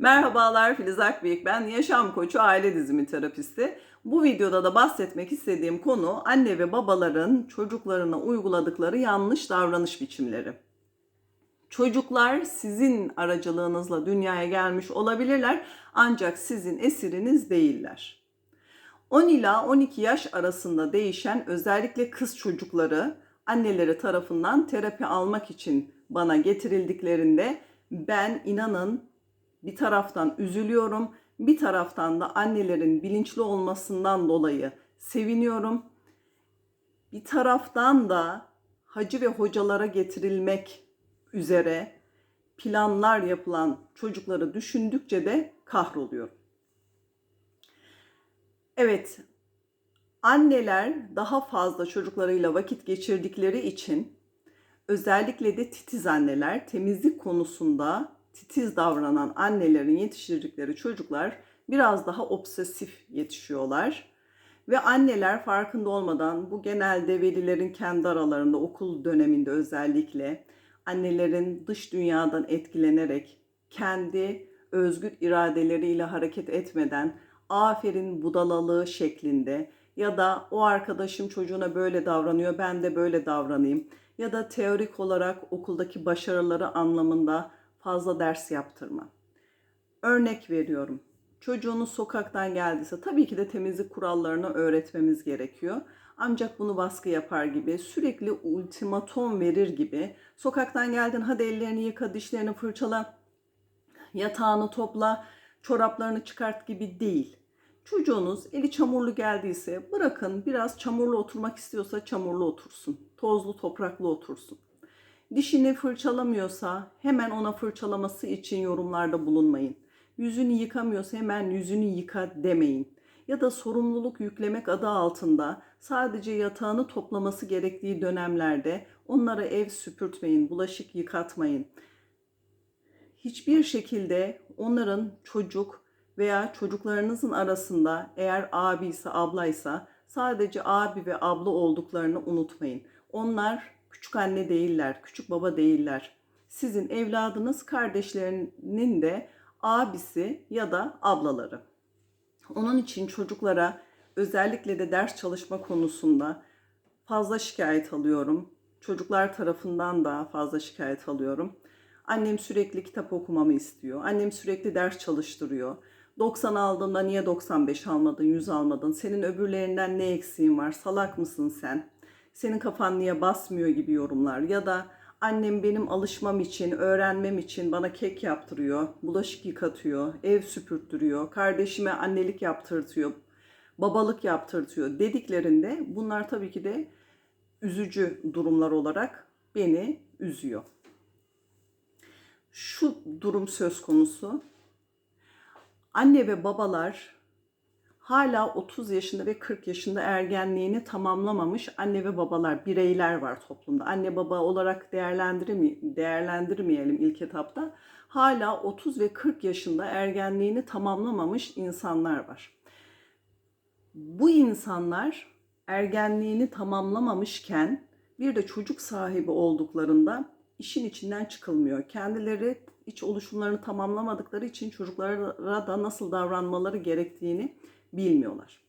Merhabalar Filiz Akbıyık ben yaşam koçu aile dizimi terapisti. Bu videoda da bahsetmek istediğim konu anne ve babaların çocuklarına uyguladıkları yanlış davranış biçimleri. Çocuklar sizin aracılığınızla dünyaya gelmiş olabilirler ancak sizin esiriniz değiller. 10 ila 12 yaş arasında değişen özellikle kız çocukları anneleri tarafından terapi almak için bana getirildiklerinde ben inanın bir taraftan üzülüyorum, bir taraftan da annelerin bilinçli olmasından dolayı seviniyorum. Bir taraftan da hacı ve hocalara getirilmek üzere planlar yapılan çocukları düşündükçe de kahroluyorum. Evet, anneler daha fazla çocuklarıyla vakit geçirdikleri için özellikle de titiz anneler temizlik konusunda titiz davranan annelerin yetiştirdikleri çocuklar biraz daha obsesif yetişiyorlar. Ve anneler farkında olmadan bu genelde velilerin kendi aralarında okul döneminde özellikle annelerin dış dünyadan etkilenerek kendi özgür iradeleriyle hareket etmeden aferin budalalığı şeklinde ya da o arkadaşım çocuğuna böyle davranıyor ben de böyle davranayım ya da teorik olarak okuldaki başarıları anlamında fazla ders yaptırma. Örnek veriyorum. Çocuğunuz sokaktan geldiyse tabii ki de temizlik kurallarını öğretmemiz gerekiyor. Ancak bunu baskı yapar gibi, sürekli ultimatom verir gibi, sokaktan geldin hadi ellerini yıka, dişlerini fırçala, yatağını topla, çoraplarını çıkart gibi değil. Çocuğunuz eli çamurlu geldiyse bırakın biraz çamurlu oturmak istiyorsa çamurlu otursun. Tozlu topraklı otursun. Dişini fırçalamıyorsa hemen ona fırçalaması için yorumlarda bulunmayın. Yüzünü yıkamıyorsa hemen yüzünü yıka demeyin. Ya da sorumluluk yüklemek adı altında sadece yatağını toplaması gerektiği dönemlerde onlara ev süpürtmeyin, bulaşık yıkatmayın. Hiçbir şekilde onların çocuk veya çocuklarınızın arasında eğer abi ise ablaysa sadece abi ve abla olduklarını unutmayın. Onlar küçük anne değiller, küçük baba değiller. Sizin evladınız kardeşlerinin de abisi ya da ablaları. Onun için çocuklara özellikle de ders çalışma konusunda fazla şikayet alıyorum. Çocuklar tarafından da fazla şikayet alıyorum. Annem sürekli kitap okumamı istiyor. Annem sürekli ders çalıştırıyor. 90 aldığında niye 95 almadın, 100 almadın? Senin öbürlerinden ne eksiğin var? Salak mısın sen? Senin kafan niye basmıyor gibi yorumlar ya da annem benim alışmam için, öğrenmem için bana kek yaptırıyor, bulaşık yıkatıyor, ev süpürttürüyor, kardeşime annelik yaptırtıyor, babalık yaptırtıyor dediklerinde bunlar tabii ki de üzücü durumlar olarak beni üzüyor. Şu durum söz konusu. Anne ve babalar hala 30 yaşında ve 40 yaşında ergenliğini tamamlamamış anne ve babalar, bireyler var toplumda. Anne baba olarak değerlendirmeyelim ilk etapta. Hala 30 ve 40 yaşında ergenliğini tamamlamamış insanlar var. Bu insanlar ergenliğini tamamlamamışken bir de çocuk sahibi olduklarında işin içinden çıkılmıyor. Kendileri iç oluşumlarını tamamlamadıkları için çocuklara da nasıl davranmaları gerektiğini bilmiyorlar.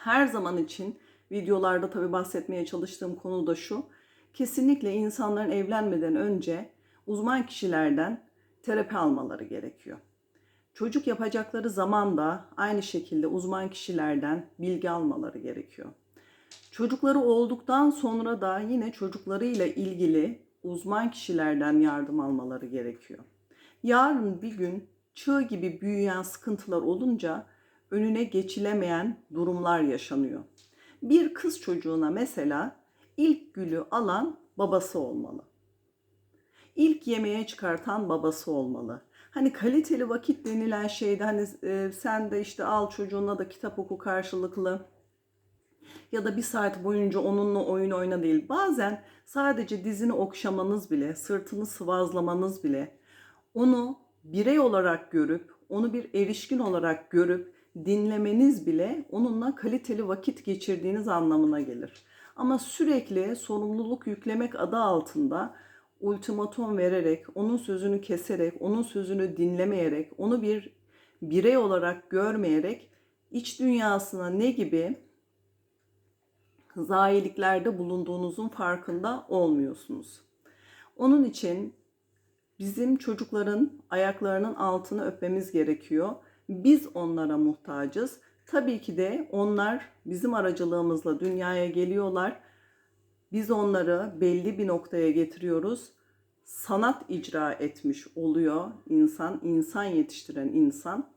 Her zaman için videolarda tabii bahsetmeye çalıştığım konu da şu. Kesinlikle insanların evlenmeden önce uzman kişilerden terapi almaları gerekiyor. Çocuk yapacakları zaman da aynı şekilde uzman kişilerden bilgi almaları gerekiyor. Çocukları olduktan sonra da yine çocuklarıyla ilgili uzman kişilerden yardım almaları gerekiyor. Yarın bir gün çığ gibi büyüyen sıkıntılar olunca önüne geçilemeyen durumlar yaşanıyor. Bir kız çocuğuna mesela ilk gülü alan babası olmalı. İlk yemeğe çıkartan babası olmalı. Hani kaliteli vakit denilen şeyde hani e, sen de işte al çocuğuna da kitap oku karşılıklı ya da bir saat boyunca onunla oyun oyna değil. Bazen sadece dizini okşamanız bile, sırtını sıvazlamanız bile onu birey olarak görüp, onu bir erişkin olarak görüp dinlemeniz bile onunla kaliteli vakit geçirdiğiniz anlamına gelir. Ama sürekli sorumluluk yüklemek adı altında ultimatom vererek, onun sözünü keserek, onun sözünü dinlemeyerek, onu bir birey olarak görmeyerek iç dünyasına ne gibi zayiliklerde bulunduğunuzun farkında olmuyorsunuz. Onun için bizim çocukların ayaklarının altını öpmemiz gerekiyor. Biz onlara muhtacız. Tabii ki de onlar bizim aracılığımızla dünyaya geliyorlar. Biz onları belli bir noktaya getiriyoruz. Sanat icra etmiş oluyor insan, insan yetiştiren insan.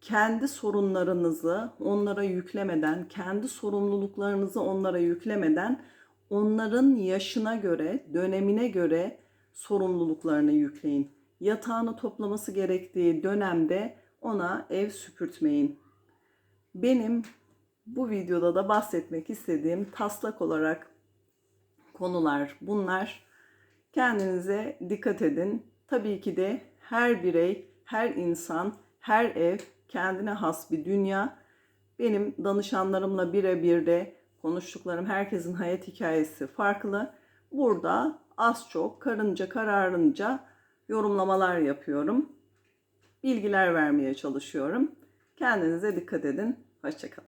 Kendi sorunlarınızı onlara yüklemeden, kendi sorumluluklarınızı onlara yüklemeden onların yaşına göre, dönemine göre sorumluluklarını yükleyin. Yatağını toplaması gerektiği dönemde ona ev süpürtmeyin. Benim bu videoda da bahsetmek istediğim taslak olarak konular bunlar. Kendinize dikkat edin. Tabii ki de her birey, her insan, her ev kendine has bir dünya. Benim danışanlarımla birebir de konuştuklarım herkesin hayat hikayesi farklı. Burada az çok karınca kararınca yorumlamalar yapıyorum. Bilgiler vermeye çalışıyorum. Kendinize dikkat edin. Hoşçakalın.